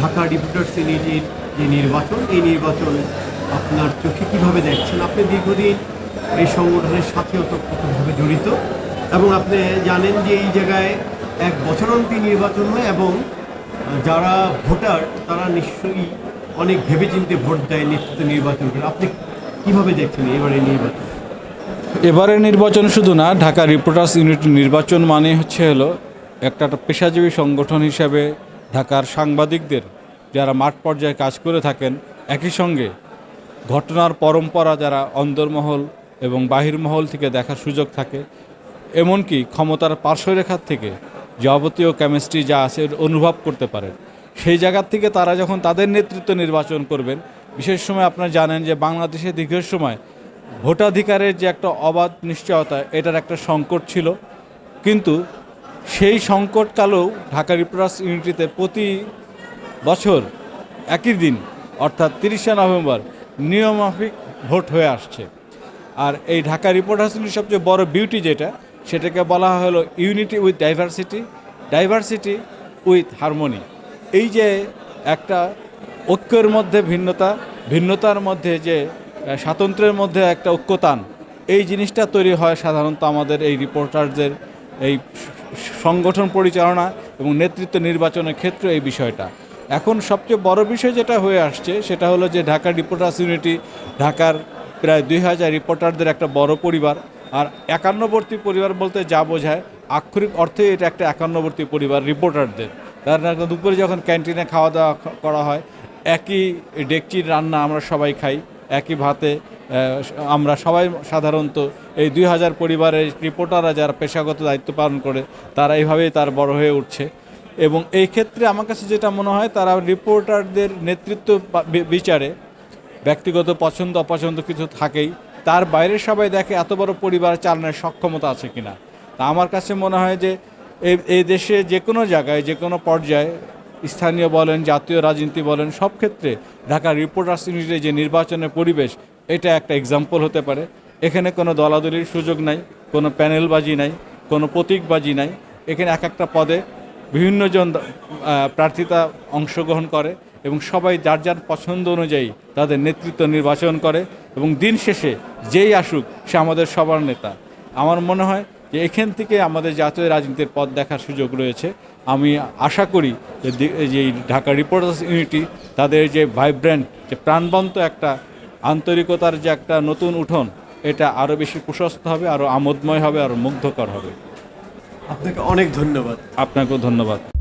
ঢাকা ডিপুটার সিনিটির যে নির্বাচন, এই নির্বাচন আপনার চোখে কীভাবে দেখছেন? আপনি দীর্ঘদিন এই সংগঠনের সাথে ওতপ্রোতভাবে জড়িত এবং আপনি জানেন যে এই জায়গায় এক বছরান্তি নির্বাচন হয় এবং যারা ভোটার, তারা নিশ্চয়ই অনেক ভেবেচিন্তে ভোট দেয় নেতৃত্ব নির্বাচন করে। আপনি কীভাবে দেখছেন এবারে নির্বাচন? এবারের নির্বাচন শুধু না, ঢাকা রিপোর্টার্স ইউনিট নির্বাচন মানে হচ্ছে হলো একটা পেশাজীবী সংগঠন হিসাবে ঢাকার সাংবাদিকদের যারা মাঠ পর্যায়ে কাজ করে থাকেন, একই সঙ্গে ঘটনার পরম্পরা যারা অন্দরমহল এবং বাহিরমহল থেকে দেখার সুযোগ থাকে, এমনকি ক্ষমতার পার্শ্বরেখার থেকে যাবতীয় কেমিস্ট্রি যা আছে অনুভব করতে পারেন। সেই জায়গার থেকে তারা যখন তাদের নেতৃত্ব নির্বাচন করবেন, বিশেষ সময় আপনারা জানেন যে বাংলাদেশে দীর্ঘ সময় ভোটাধিকারের যে একটা অবাধ নিশ্চয়তা, এটার একটা সংকট ছিল। কিন্তু সেই সংকটকালেও ঢাকা রিপ্রাস ইউনিটিতে প্রতি বছর একই দিন, অর্থাৎ তিরিশে নভেম্বর, নিয়মাফিক ভোট হয়ে আসছে। আর এই ঢাকা রিপোর্টার্স সবচেয়ে বড় বিউটি যেটা, সেটাকে বলা হলো unity with diversity diversity with harmony. এই যে একটা ঐক্যের মধ্যে ভিন্নতা, ভিন্নতার মধ্যে যে স্বাতন্ত্র্যের মধ্যে একটা ঐক্যতান, এই জিনিসটা তৈরি হয় সাধারণত আমাদের এই রিপোর্টারদের এই সংগঠন পরিচালনা এবং নেতৃত্ব নির্বাচনের ক্ষেত্রে এই বিষয়টা। এখন সবচেয়ে বড় বিষয় যেটা হয়ে আসছে, সেটা হলো যে ঢাকা রিপোর্টার্স ইউনিটি, ঢাকার প্রায় দুই হাজার রিপোর্টারদের একটা বড় পরিবার আর একান্নবর্তী পরিবার বলতে যা বোঝায়, আক্ষরিক অর্থে এটা একটা একান্নবর্তী পরিবার, রিপোর্টারদের। কারণ এখন দুপুরে যখন ক্যান্টিনে খাওয়া দাওয়া করা হয়, একই ডেকচির রান্না আমরা সবাই খাই, একই ভাতে আমরা সবাই সাধারণত এই দুই হাজার পরিবারের রিপোর্টাররা যারা পেশাগত দায়িত্ব পালন করে, তারা এইভাবেই তার বড় হয়ে উঠছে। এবং এই ক্ষেত্রে আমার কাছে যেটা মনে হয়, তারা রিপোর্টারদের নেতৃত্ব বিচারে, ব্যক্তিগত পছন্দ, অপছন্দ কিছু থাকেই। তার বাইরে সবাই দেখে এত বড় পরিবার চালানোর সক্ষমতা আছে কিনা। তা আমার কাছে মনে হয় যে এই দেশে যে কোনো জায়গায়, যে কোনো পর্যায়ে, স্থানীয় বলেন, জাতীয় রাজনীতি বলেন, সব ক্ষেত্রে ঢাকা রিপোর্টার্স ইউনিটের যে নির্বাচনের পরিবেশ এটা একটা এক্সাম্পল হতে পারে। এখানে কোনো দলাদলির সুযোগ নাই, কোনো প্যানেলবাজি নাই, কোনো প্রতীকবাজি নাই। এখানে এক একটা পদে বিভিন্নজন প্রার্থিতা অংশগ্রহণ করে এবং সবাই যার যার পছন্দ অনুযায়ী তাদের নেতৃত্ব নির্বাচন করে এবং দিন শেষে যেই আসুক সে আমাদের সবার নেতা। আমার মনে হয় যে এখান থেকে আমাদের জাতীয় রাজনীতির পথ দেখার সুযোগ রয়েছে। আমি আশা করি যে ঢাকা রিপোর্টার্স ইউনিটি তাদের যে ভাইব্রেন্ট, যে প্রাণবন্ত একটা আন্তরিকতার যে একটা নতুন উঠোন এটা আরও বেশি প্রশস্ত হবে আরও আমোদময় হবে আরও মুগ্ধকর হবে। আপনাকে অনেক ধন্যবাদ। আপনাকেও ধন্যবাদ।